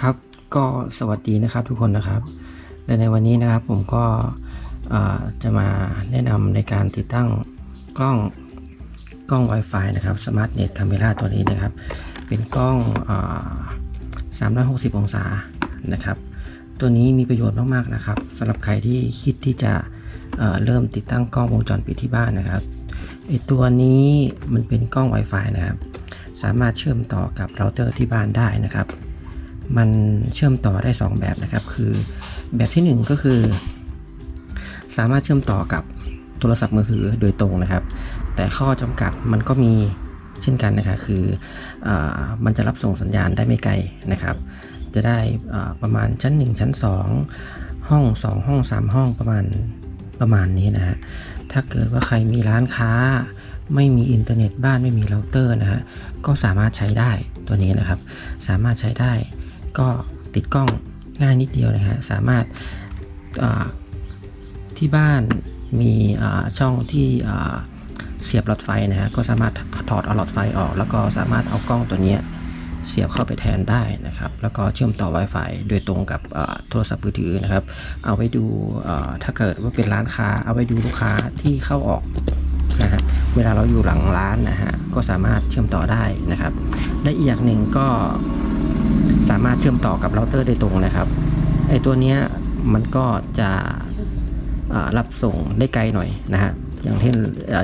ครับก็สวัสดีนะครับทุกคนนะครับและในวันนี้นะครับผมก็จะมาแนะนำในการติดตั้งกล้องกล้อง Wi-Fi นะครับ Smart Net Camera ตัวนี้นะครับ เป็นกล้องอ360 องศานะครับ ตัวนี้มีประโยชน์มากๆนะครับสำหรับใครที่คิดที่จะเเริ่มติดตั้งกล้องวงจรปิดที่บ้านนะครับไอตัวนี้มันเป็นกล้อง Wi-Fi นะครับ สามารถเชื่อมต่อกับเราเตอร์ที่บ้านได้นะครับ มันเชื่อมต่อได้ 2 แบบนะครับ คือแบบทีหนึ่1 ก็คือ สามารถเชื่อมต่อกับโทรศัพท์มือถือโดยตรงนะครับ แต่ข้อจำกัดมันก็มีเช่นกันนะครับคืออมันจะรับส่งสัญญาณได้ไม่ไกลนะครับ จะได้ประมาณชั้น 1 ชั้น 2 ห้อง 2 ห้อง 3 ห้องประมาณประมาณนี้นะฮะถ้าเกิดว่าใครมีร้านค้า ไม่มีอินเทอร์เน็ตบ้านไม่มีเราเตอร์นะฮะก็สามารถใช้ได้ตัวนี้นะครับ สามารถใช้ได้ ก็ติดกล้องง่ายนิดเดียวนะฮะสามารถที่บ้านมีช่องที่เสียบหลอดไฟนะฮะก็สามารถถอดเอาหลอดไฟออก แล้วก็สามารถเอากล้องตัวนี้เสียบเข้าไปแทนได้นะครับ แล้วก็เชื่อมต่อ Wi-Fi โดยตรงกับโทรศัพท์มือถือนะครับ เอาไว้ดูถ้าเกิดว่าเป็นร้านค้า เอาไว้ดูลูกค้าที่เข้าออกนะฮะเวลาเราอยู่หลังร้านนะฮะก็สามารถเชื่อมต่อได้นะครับและอีกอย่างหนึ่งก็ สามารถเชื่อมต่อกับเราเตอร์โดยตรงนะครับไอตัวนี้มันก็จะรับส่งได้ไกลหน่อยนะฮะอย่างเช่น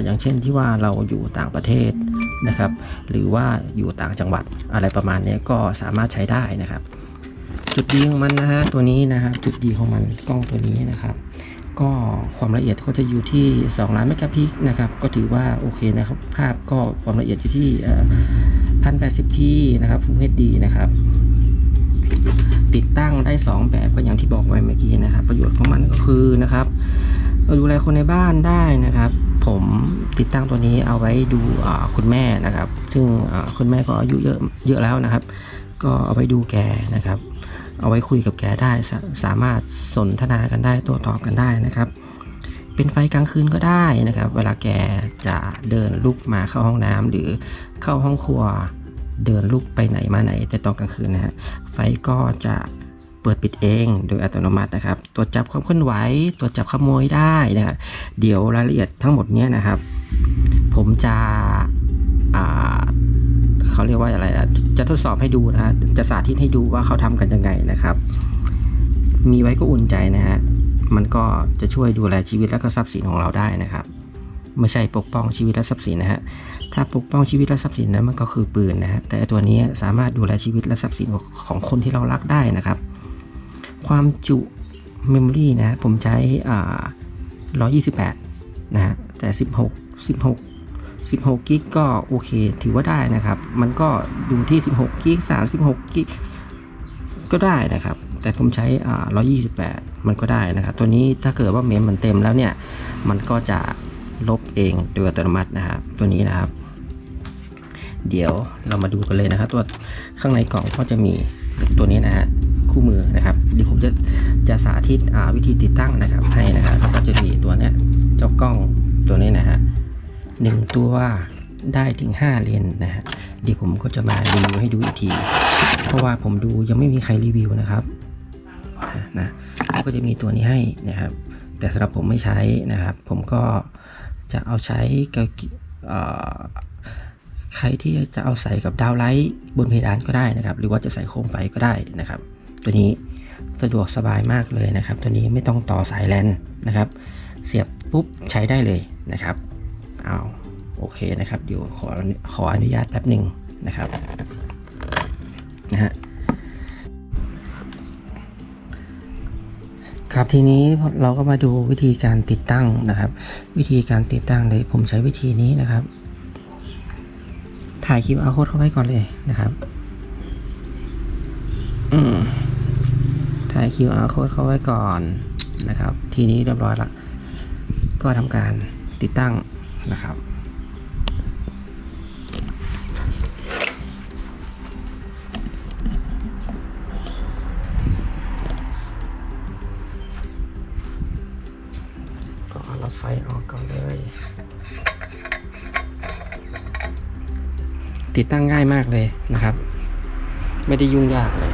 อย่างเช่นที่ว่าเราอยู่ต่างประเทศนะครับ หรือว่าอยู่ต่างจังหวัดอะไรประมาณนี้ก็สามารถใช้ได้นะครับ จุดดีของมันนะฮะตัวนี้นะครับจุดดีของมันกล้องตัวนี้นะครับ ก็ความละเอียดก็จะอยู่ที่ 2 ล้านเมกะพิกนะครับ ก็ถือว่าโอเคนะครับ ภาพก็ความละเอียดอยู่ที่พันแปดสิบพีนะครับ Full HD นะครับ ติดตั้งได้ 2 แบบก็อย่างที่บอกไว้เมื่อกี้นะครับ ประโยชน์ของมันก็คือนะครับเราดูแลคนในบ้านได้นะครับ ผมติดตั้งตัวนี้เอาไว้ดูคุณแม่นะครับ ซึ่งคุณแม่ก็อายุเยอะเยอะแล้วนะครับ ก็เอาไว้ดูแกนะครับ เอาไว้คุยกับแกได้สาสามารถสนทนากันได้โตัวตอบกันได้นะครับเป็นไฟกลางคืนก็ได้นะครับ เวลาแกจะเดินลุกมาเข้าห้องน้ำหรือเข้าห้องครัว เดินลุกไปไหนมาไหนแต่ตอนกลางคืนนะฮะไฟก็จะเปิดปิดเองโดยอัตโนมัตินะครับตรวจจับความเคลื่อนไหวตรวจจับขโมยได้นะครับเดี๋ยวรายละเอียดทั้งหมดเนี้ยนะครับ ผมจะเขาเรียกว่าอะไระจะทดสอบให้ดูนะฮะจะสาธิตให้ดูว่าเขาทำกันยังไงนะครับ มีไว้ก็อุ่นใจนะฮะมันก็จะช่วยดูแลชีวิตและก็ทรัพย์สินของเราได้นะครับ ไม่ใช่ปกป้องชีวิตและทรัพย์สินนะฮะ ถ้าปกป้องชีวิตและทรัพย์สินนั้นมันก็คือปืนนะฮะแต่ตัวนี้สามารถดูแลชีวิตและทรัพย์สินของคนที่เรารักได้นะครับ ความจุเมมโมรีนะผมใช้อ่า128 นะฮะแต่ 16 16 16กิกก็โอเค ถือว่าได้นะครับ มันก็อยู่ที่ 16กิก36กิกก็ได้นะครับ แต่ผมใช้อ่า128 มันก็ได้นะครับ ตัวนี้ถ้าเกิดว่าเมมมันเต็มแล้วเนี่ย มันก็จะ ลบเองโดยอัตโนมัตินะครับ ตัวนี้นะครับ เดี๋ยวเรามาดูกันเลยนะครับ ตัวข้างในกล่องก็จะมีตัวนี้นะฮะคู่มือนะครับเดี๋ยวผมจะจะสาธิตวิธีติดตั้งนะครับ ให้นะครับแล้วก็จะมีตัวเนี้ยเจ้ากล้องตัวนี้นะฮะหนึ่งตัวได้ถึง 5 เลนนะฮะเดี๋ยวผมก็จะมารีวิวให้ดูอีกที เพราะว่าผมดูยังไม่มีใครรีวิวนะครับนะก็จะมีตัวนี้ให้นะครับ แต่สำหรับผมไม่ใช้นะครับ ผมก็ จะเอาใช้กับใครที่จะเอาใส่กับดาวไลท์บนเพดานก็ได้นะครับ หรือว่าจะใส่โคมไฟก็ได้นะครับ ตัวนี้สะดวกสบายมากเลยนะครับ ตัวนี้ไม่ต้องต่อสายแลนนะครับ เสียบปุ๊บใช้ได้เลยนะครับเอาโอเคนะครับเดี๋ยวขอขออนุญาตแป๊บหนึ่งนะครับนะฮะ ครับทีนี้เราก็มาดูวิธีการติดตั้งนะครับ วิธีการติดตั้งเลยผมใช้วิธีนี้นะครับ ถ่ายคลิปเอาโค้ดเข้าไว้ก่อนเลยนะครับถ่าย QR code เข้าไว้ก่อนนะครับ ทีนี้เรียบร้อยละ ก็ทำการติดตั้งนะครับ ติดตั้งง่ายมากเลยนะครับ ไม่ได้ยุ่งยากเลย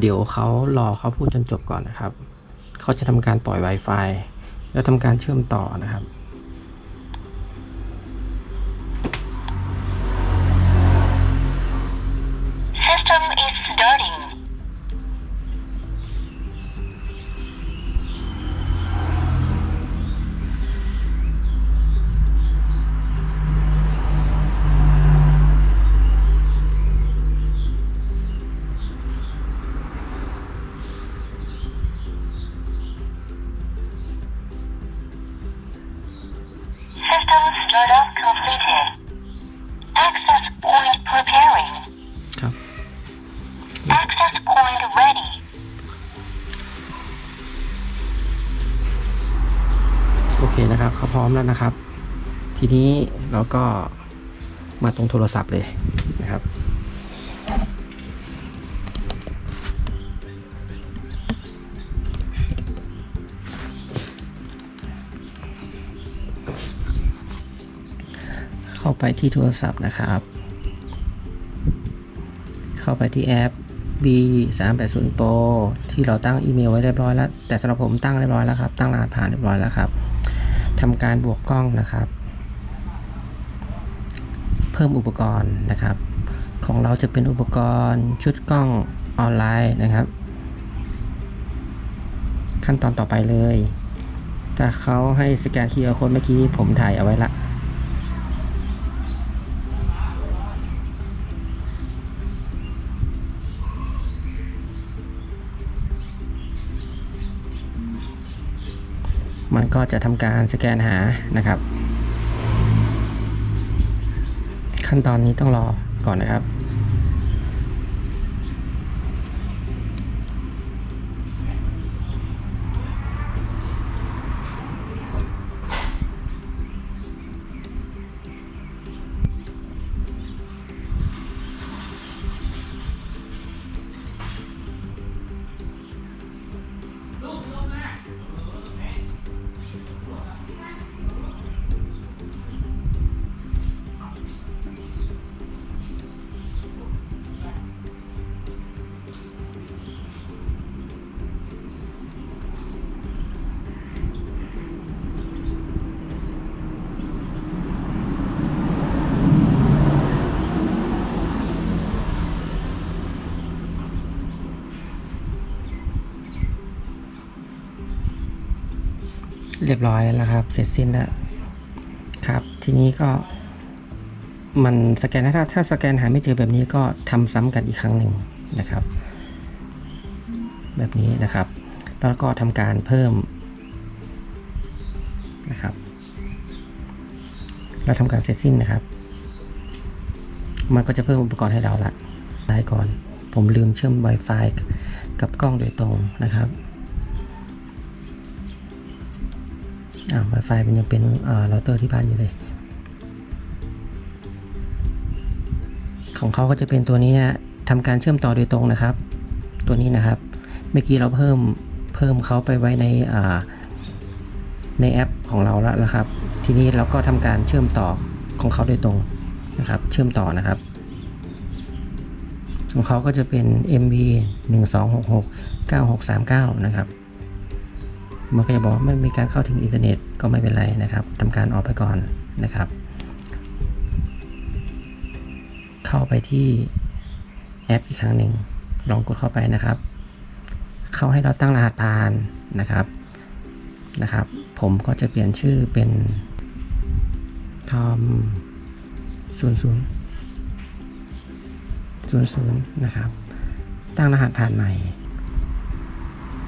เดี๋ยวเขารอเขาพูดจนจบก่อนนะครับ เขาจะทำการปล่อย Wi-Fi แล้วทำการเชื่อมต่อนะครับ เราก็มาตรงโทรศัพท์เลยนะครับ เข้าไปที่โทรศัพท์นะครับ เข้าไปที่แอป B 3 8 0 Pro ที่เราตั้งอีเมลไว้เรียบร้อยแล้ว แต่สำหรับผมตั้งเรียบร้อยแล้วครับ ตั้งรหัสผ่านเรียบร้อยแล้วครับทำการบวกกล้องนะครับ เพิ่มอุปกรณ์นะครับ ของเราจะเป็นอุปกรณ์ชุดกล้องออนไลน์นะครับ ขั้นตอนต่อไปเลยถ้าเขาให้สแกน QR code เมื่อกี้ผมถ่ายเอาไว้ละมันก็จะทำการสแกนหานะครับ ขั้นตอนนี้ต้องรอก่อนนะครับ รียบร้อยแล้วนะครับ เสร็จสิ้นแล้วครับ ทีนี้ก็ มันสแกนถ้าถ้าสแกนหาไม่เจอแบบนี้ก็ทำซ้ำกันอีกครั้งหนึ่งนะครับ แบบนี้นะครับ แล้วก็ทำการเพิ่มนะครับเราทำการเสร็จสิ้นนะครับ มันก็จะเพิ่มอุปกรณ์ให้เราละได้ก่อน ผมลืมเชื่อม Wi-Fi กับกล้องโดยตรงนะครับ อ่า Wi-Fi มันยังเป็นอ่าเราเตอร์ที่บ้านอยู่เลย ของเขาก็จะเป็นตัวนี้นะทำการเชื่อมต่อโดยตรงนะครับ ตัวนี้นะครับ เมื่อกี้เราเพิ่มเพิ่มเขาไปไว้ในอ่าในแอปของเราแล้วนะครับ ทีนี้เราก็ทำการเชื่อมต่อของเขาโดยตรงนะครับ เชื่อมต่อนะครับ ของเขาก็จะเป็น MV 1266 9639 นะครับ มันก็จะบอกว่าไม่มีการเข้าถึงอินเทอร์เน็ตก็ไม่เป็นไรนะครับทำการออกไปก่อนนะครับ เข้าไปที่แอปอีกครั้งหนึ่งลองกดเข้าไปนะครับ เขาให้เราตั้งรหัสผ่านนะครับนะครับ ผมก็จะเปลี่ยนชื่อเป็นทอมศูนย์ศูนย์ศูนย์ศูนย์นะครับ ตั้งรหัสผ่านใหม่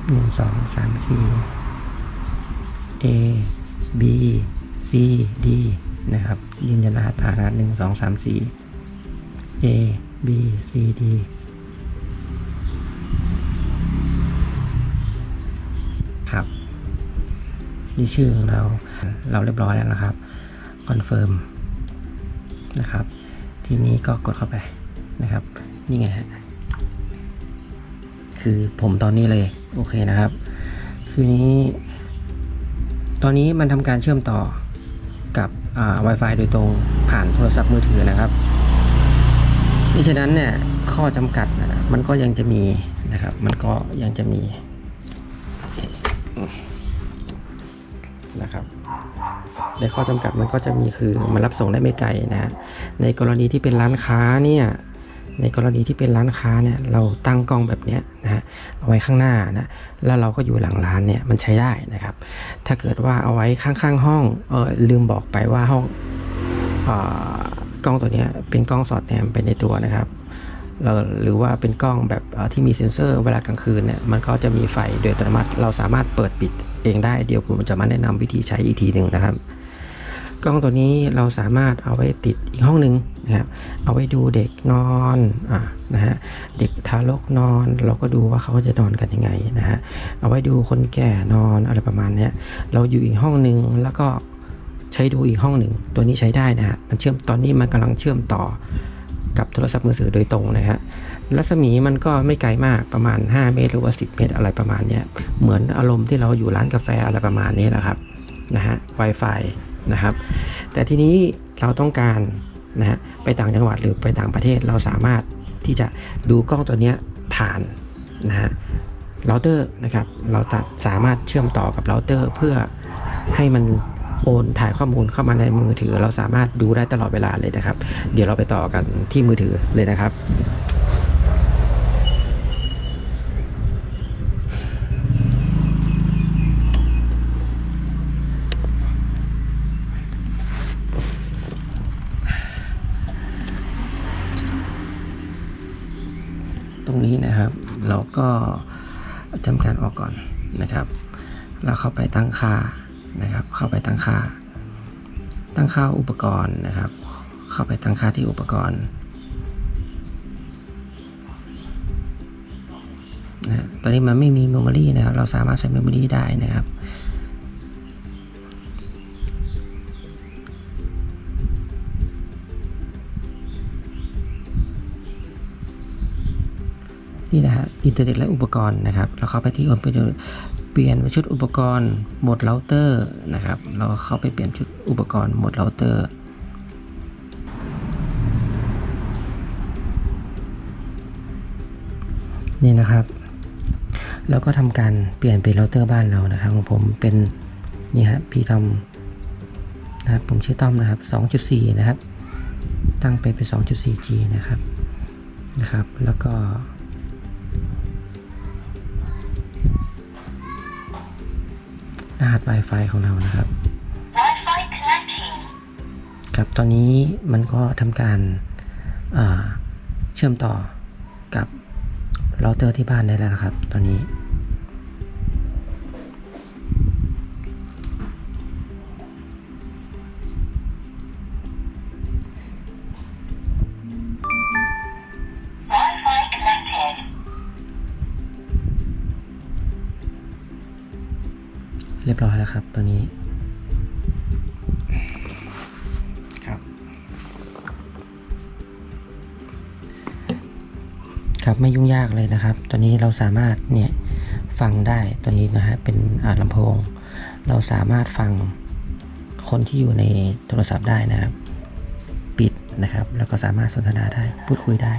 หนึ่งสองสามสี่ A B C D นะครับยืนยันรหัสผ่านรหัสหนึ่งสองสามสี่ A B C D ครับนี่ชื่อของเราเราเรียบร้อยแล้วนะครับคอนเฟิร์มนะครับ ทีนี้ก็กดเข้าไปนะครับ นี่ไงฮะคือผมตอนนี้เลย โอเคนะครับ คือนี้ อนนี้มันทำการเชื่อมต่อกับอ่า Wi-Fi โดยตรงผ่านโทรศัพท์มือถือนะครับมิฉะนั้นเนี่ยข้อจำกัดนะมันก็ยังจะมีนะครับ มันก็ยังจะมีนะครับในข้อจำกัดมันก็จะมีคือมันรับส่งได้ไม่ไกลนะในกรณีที่เป็นร้านค้าเนี่ย ในกรณีที่เป็นร้านค้าเนี่ยเราตั้งกล้องแบบนี้นะฮะเอาไว้ข้างหน้านะแล้วเราก็อยู่หลังร้านเนี่ยมันใช้ได้นะครับ ถ้าเกิดว่าเอาไว้ข้างๆห้องเออลืมบอกไปว่าห้องอากล้องตัวนี้เป็นกล้องสอดแนมไปในตัวนะครับเราหรือว่าเป็นกล้องแบบที่มีเซ็นเซอร์เวลากลางคืนเนี่ยมันก็จะมีไฟโดยอัตโนมัติ เราสามารถเปิดปิดเองได้เดี๋ยวผมจะมาแนะนำวิธีใช้อีกทีหนึ่งนะครับ กล้องตัวนี้เราสามารถเอาไว้ติดอีกห้องหนึ่งนะครับเอาไว้ดูเด็กนอนอะนะฮะเด็กทารกนอน เราก็ดูว่าเขาจะนอนกันยังไงนะฮะเอาไว้ดูคนแก่นอนอะไรประมาณนี้เราอยู่อีกห้องหนึ่งแล้วก็ใช้ดูอีกห้องหนึ่งตัวนี้ใช้ได้นะฮะมันเชื่อมตอนนี้มันกำลังเชื่อมต่อกับโทรศัพท์มือถือโดยตรงนะฮะรัศมีมันก็ไม่ไกลมากประมาณ 5 เมตรหรือว่า 10 เมตรอะไรประมาณนี้เหมือนอารมณ์ที่เราอยู่ร้านกาแฟอะไรประมาณนี้แหละครับนะฮะ Wi-Fi นะครับ แต่ทีนี้เราต้องการนะฮะไปต่างจังหวัดหรือไปต่างประเทศเราสามารถที่จะดูกล้องตัวนี้ผ่านนะฮะเราเตอร์นะครับเราสามารถเชื่อมต่อกับเราเตอร์เพื่อให้มันโอนถ่ายข้อมูลเข้ามาในมือถือ เราสามารถดูได้ตลอดเวลาเลยนะครับ เดี๋ยวเราไปต่อกันที่มือถือเลยนะครับ รงนี้นะครับ เราก็ทำการออกก่อนนะครับ แล้วเข้าไปตั้งค่านะครับ เข้าไปตั้งค่า ตั้งค่าอุปกรณ์นะครับ เข้าไปตั้งค่าที่อุปกรณ์นะตอนนี้มันไม่มีเมมโมรีนะครับ เราสามารถใช้เมมโมรีได้นะครับ นี่นะฮะอินเทอร์เน็ตและอุปกรณ์นะครับเราเข้าไปที่เปลี่ยนเปลี่ยนชุดอุปกรณ์โหมดเราเตอร์นะครับเราเข้าไปเปลี่ยนชุดอุปกรณ์โหมดเราเตอร์นี่นะครับ แล้วก็ทำการเปลี่ยนเป็นเราเตอร์บ้านเรานะครับของผมเป็นนี่ฮะพี่ทอมนะครับผมชื่อต้อมนะครับ 2.4 นะครับ ตั้งไปเป็น 2.4G นะครับนะครับ แล้วก็ รหัส Wi-Fi ของเรานะครับ Wi-Fi connecting. ครับตอนนี้มันก็ทำการอ่าเชื่อมต่อกับเราเตอร์ที่บ้านได้แล้วนะครับ ตอนนี้ เรียบร้อยแล้วครับตัวนี้ครับ ครับไม่ยุ่งยากเลยนะครับตอนนี้เราสามารถเนี่ยฟังได้ตัวนี้นะฮะเป็นอ่าลำโพง เราสามารถฟังคนที่อยู่ในโทรศัพท์ได้นะครับ ปิดนะครับ แล้วก็สามารถสนทนาได้พูดคุยได้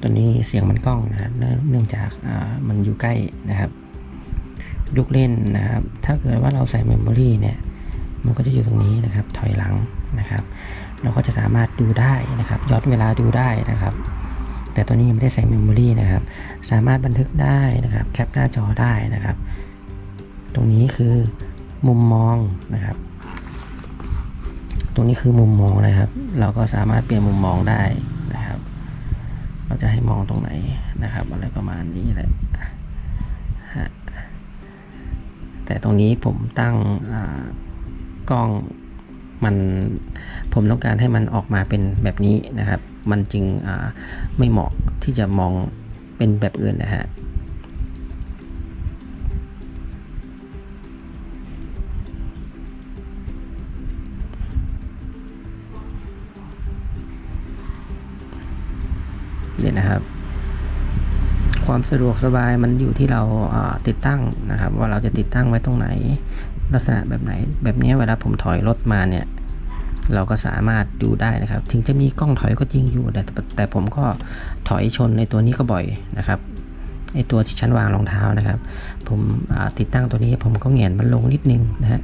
ตัวนี้เสียงมันกล้องนะครับเนื่องเนื่องจากอ่ามันอยู่ใกล้นะครับ ลูกเล่นนะครับ ถ้าเกิดว่าเราใส่เมมโมรีเนี่ยมันก็จะอยู่ตรงนี้นะครับ ถอยหลังนะครับ เราก็จะสามารถดูได้นะครับย้อนเวลาดูได้นะครับ แต่ตัวนี้ยังไม่ได้ใส่เมมโมรีนะครับ สามารถบันทึกได้นะครับ แคปหน้าจอได้นะครับ ตรงนี้คือมุมมองนะครับ ตรงนี้คือมุมมองนะครับ เราก็สามารถเปลี่ยนมุมมองได้นะครับ เราจะให้มองตรงไหนนะครับ อะไรประมาณนี้แหละ แต่ตรงนี้ผมตั้งกล้องมันผมต้องการให้มันออกมาเป็นแบบนี้นะครับ มันจึงไม่เหมาะที่จะมองเป็นแบบอื่นนะฮะเนี่ยนะครับ ความสะดวกสบายมันอยู่ที่เราติดตั้งนะครับ ว่าเราจะติดตั้งไว้ตรงไหน ลักษณะแบบไหน แบบนี้เวลาผมถอยรถมาเนี่ยเราก็สามารถดูได้นะครับ ถึงจะมีกล้องถอยก็จริงอยู่แต่แต่ผมก็ถอยชนในตัวนี้ก็บ่อยนะครับไอตัวที่ชั้นวางรองเท้านะครับ ผมติดตั้งตัวนี้ผมก็เหงียนมันลงนิดนึงนะฮะ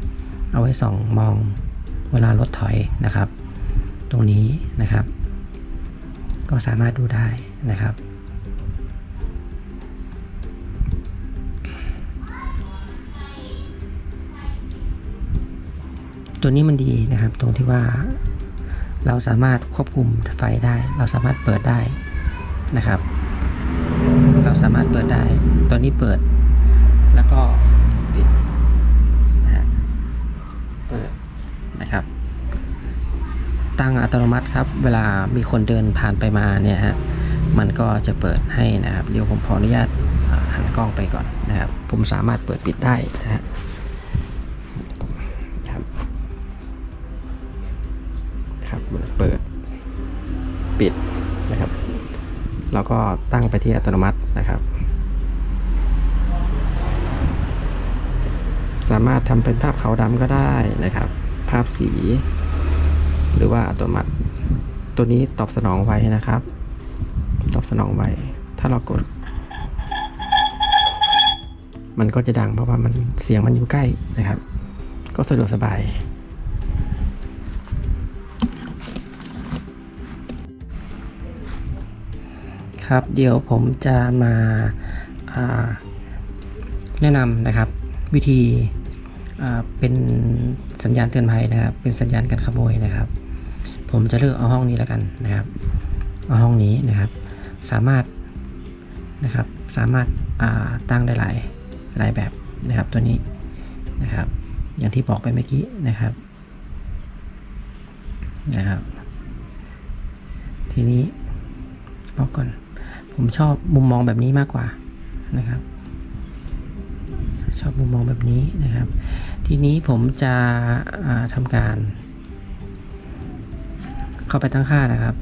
เอาไว้ส่องมองเวลารถถอยนะครับ ตรงนี้นะครับ ก็สามารถดูได้นะครับ ตัวนี้มันดีนะครับ ตรงที่ว่าเราสามารถควบคุมไฟได้ เราสามารถเปิดได้นะครับ เราสามารถเปิดได้ ตัวนี้เปิด แล้วก็ปิดนะฮะเปิดนะครับ ตั้งอัตโนมัติครับ เวลามีคนเดินผ่านไปมาเนี่ยฮะมันก็จะเปิดให้นะครับ เดี๋ยวผมขออนุญาตหันกล้องไปก่อนนะครับ ผมสามารถเปิดปิดได้นะฮะ นะครับ แล้วก็ตั้งไปที่อัตโนมัตินะครับ สามารถทำเป็นภาพขาวดำก็ได้นะครับ ภาพสี หรือว่าอัตโนมัติ ตัวนี้ตอบสนองไวนะครับ ตอบสนองไวถ้าเรากด มันก็จะดังเพราะว่ามันเสียงมันอยู่ใกล้นะครับ ก็สะดวกสบาย ครับ เดี๋ยวผมจะมาาแนะนำนะครับ วิธีเป็นสัญญาณเตือนภัยนะครับ เป็นสัญญาณการขโมยนะครับ ผมจะเลือกเอาห้องนี้แล้วกันนะครับ เอาห้องนี้นะครับ สามารถนะครับ สามารถาตั้งได้หลายหลายแบบนะครับตัวนี้นะครับ อย่างที่บอกไปเมื่อกี้นะครับนะครับ ทีนี้ออกก่อน ผมชอบมุมมองแบบนี้มากกว่านะครับ ชอบมุมมองแบบนี้นะครับ ทีนี้ผมจะาทำการ เข้าไปตั้งค่านะครับ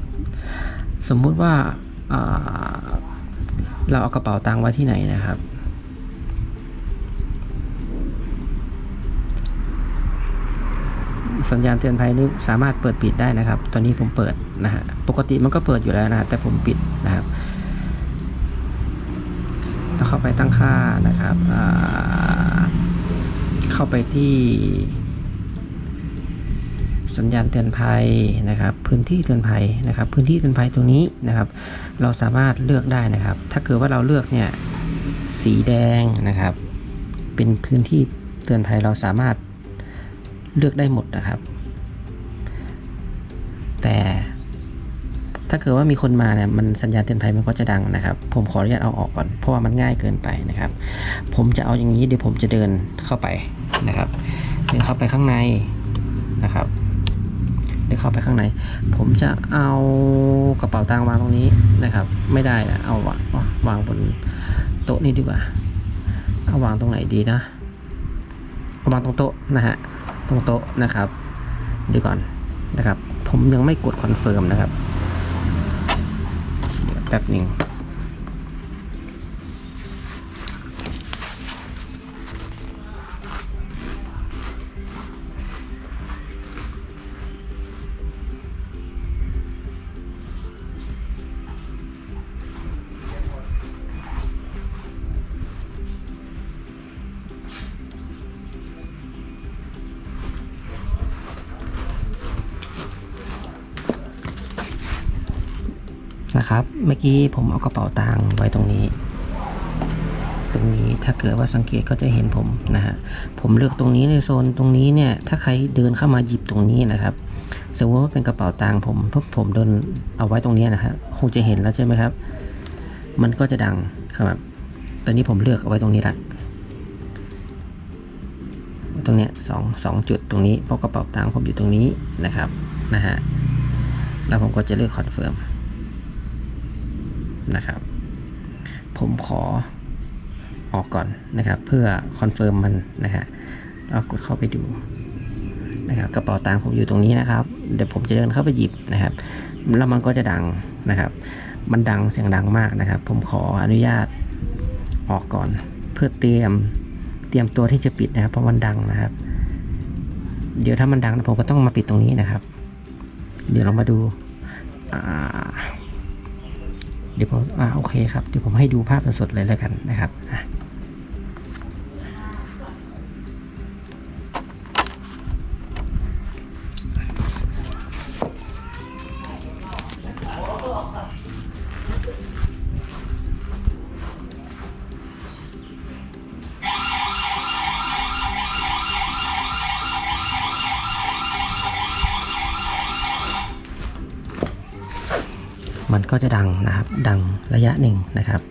สมมุติว่าาเราเอากระเป๋าตังค์ไว้ที่ไหนนะครับสัญญาณเตือนภัยนี้สามารถเปิดปิดได้นะครับ ตอนนี้ผมเปิดนะฮะ ปกติมันก็เปิดอยู่แล้วนะฮะ แต่ผมปิดนะครับ เข้าไปตั้งค่านะครับ เข้าไปที่สัญญาณเตือนภัยนะครับ พื้นที่เตือนภัยนะครับ พื้นที่เตือนภัยตรงนี้นะครับ เราสามารถเลือกได้นะครับ ถ้าเกิดว่าเราเลือกเนี่ยสีแดงนะครับ เป็นพื้นที่เตือนภัยเราสามารถเลือกได้หมดนะครับ ถ้าเกิดว่ามีคนมาเนี่ยมันสัญญาณเตือนภัยมันก็จะดังนะครับ ผมขออนุญาตเอาออกก่อน เพราะว่ามันง่ายเกินไปนะครับ ผมจะเอาอย่างนี้เดี๋ยวผมจะเดินเข้าไปนะครับ เดินเข้าไปข้างในนะครับ เดินเข้าไปข้างใน ผมจะเอากระเป๋าตังค์วางตรงนี้นะครับ ไม่ได้อะเอาวางวางบนโต๊ะนี้ดีกว่า เอาวางตรงไหนดีนะวางตรงโต๊ะนะฮะ ตรงโต๊ะนะครับ เดี๋ยวก่อนนะครับ ผมยังไม่กดคอนเฟิร์มนะครับ แป๊บหนึ่ง นะครับ เมื่อกี้ผมเอากระเป๋าตังค์ไว้ตรงนี้ ตรงนี้ถ้าเกิดว่าสังเกตก็จะเห็นผมนะฮะผมเลือกตรงนี้ในโซนตรงนี้เนี่ย ถ้าใครเดินเข้ามาหยิบตรงนี้นะครับสมมติว่าเป็นกระเป๋าตังค์ผมพวกผมเดินเอาไว้ตรงนี้นะฮะคงจะเห็นแล้วใช่ไหมครับ มันก็จะดังครับ ตอนนี้ผมเลือกเอาไว้ตรงนี้ละตรงเนี้ยสองสองจุดตรงนี้เพราะกระเป๋าตังค์ผมอยู่ตรงนี้นะครับนะฮะแล้วผมก็จะเลือกคอนเฟิร์ม นะครับ ผมขอออกก่อนนะครับ เพื่อคอนเฟิร์มมันนะฮะเรากดเข้าไปดูนะครับกระเป๋าตังค์ผมอยู่ตรงนี้นะครับ เดี๋ยวผมจะเดินเข้าไปหยิบนะครับ แล้วมันก็จะดังนะครับ มันดังเสียงดังมากนะครับ ผมขออนุญาตออกก่อน เพื่อเตรียมเตรียมตัวที่จะปิดนะครับ เพราะมันดังนะครับ เดี๋ยวถ้ามันดังผมก็ต้องมาปิดตรงนี้นะครับ เดี๋ยวเรามาดูอ่า เดี๋ยวผมอ่าโอเคครับเดี๋ยวผมให้ดูภาพสดๆเลยแล้วกันนะครับ ก็จะดังนะครับ ดังระยะหนึ่งนะครับ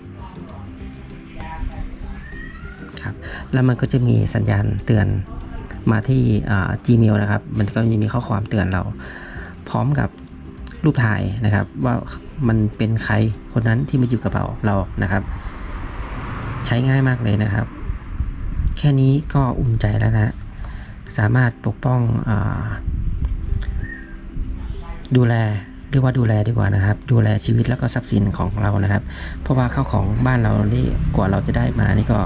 ครับ แล้วมันก็จะมีสัญญาณเตือนมาที่อ่า Gmail นะครับ มันก็จะมีข้อความเตือนเรา พร้อมกับรูปถ่ายนะครับ ว่ามันเป็นใครคนนั้นที่มาหยิบกระเป๋าเรานะครับ ใช้ง่ายมากเลยนะครับ แค่นี้ก็อุ่นใจแล้วนะ สามารถปกป้องอดูแล เรียกว่าดูแลดีกว่านะครับ ดูแลชีวิตแล้วก็ทรัพย์สินของเรานะครับ เพราะว่าข้าวของบ้านเรานี่กว่าเราจะได้มานี่ก็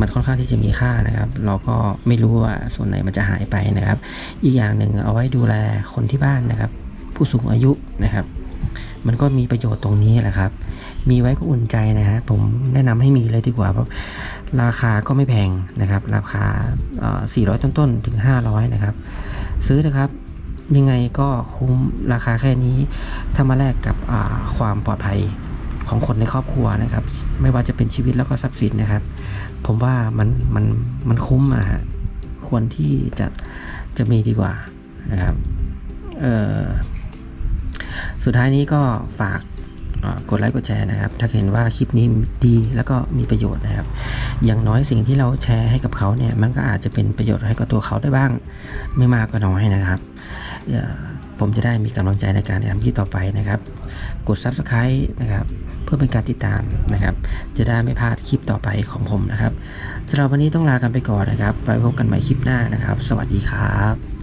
มันค่อนข้างที่จะมีค่านะครับ เราก็ไม่รู้ว่าส่วนไหนมันจะหายไปนะครับ อีกอย่างหนึ่งเอาไว้ดูแลคนที่บ้านนะครับ ผู้สูงอายุนะครับ มันก็มีประโยชน์ตรงนี้แหละครับ มีไว้ก็อุ่นใจนะฮะผมแนะนำให้มีเลยดีกว่าเพราะราคาก็ไม่แพงนะครับ ราคาอ่อ400 ต้นๆ ถึง 500 นะครับ ซื้อนะครับ ยังไงก็คุ้มราคาแค่นี้ ถ้ามาแลกกับความปลอดภัยของคนในครอบครัวนะครับ ไม่ว่าจะเป็นชีวิตแล้วก็ทรัพย์สินนะครับ ผมว่ามันมันมันคุ้มอะฮะควรที่จะจะมีดีกว่านะครับเออสุดท้ายนี้ก็ฝากกดไลค์กดแชร์นะครับ ถ้าเห็นว่าคลิปนี้ดีแล้วก็มีประโยชน์นะครับ อย่างน้อยสิ่งที่เราแชร์ให้กับเขาเนี่ย มันก็อาจจะเป็นประโยชน์ให้กับตัวเขาได้บ้าง ไม่มากก็น้อยนะครับ ผมจะได้มีกำลังใจในการทำคลิปต่อไปนะครับ กด subscribe นะครับ เพื่อเป็นการติดตามนะครับ จะได้ไม่พลาดคลิปต่อไปของผมนะครับสำหรับวันนี้ต้องลากันไปก่อนนะครับ ไปพบกันใหม่คลิปหน้านะครับ สวัสดีครับ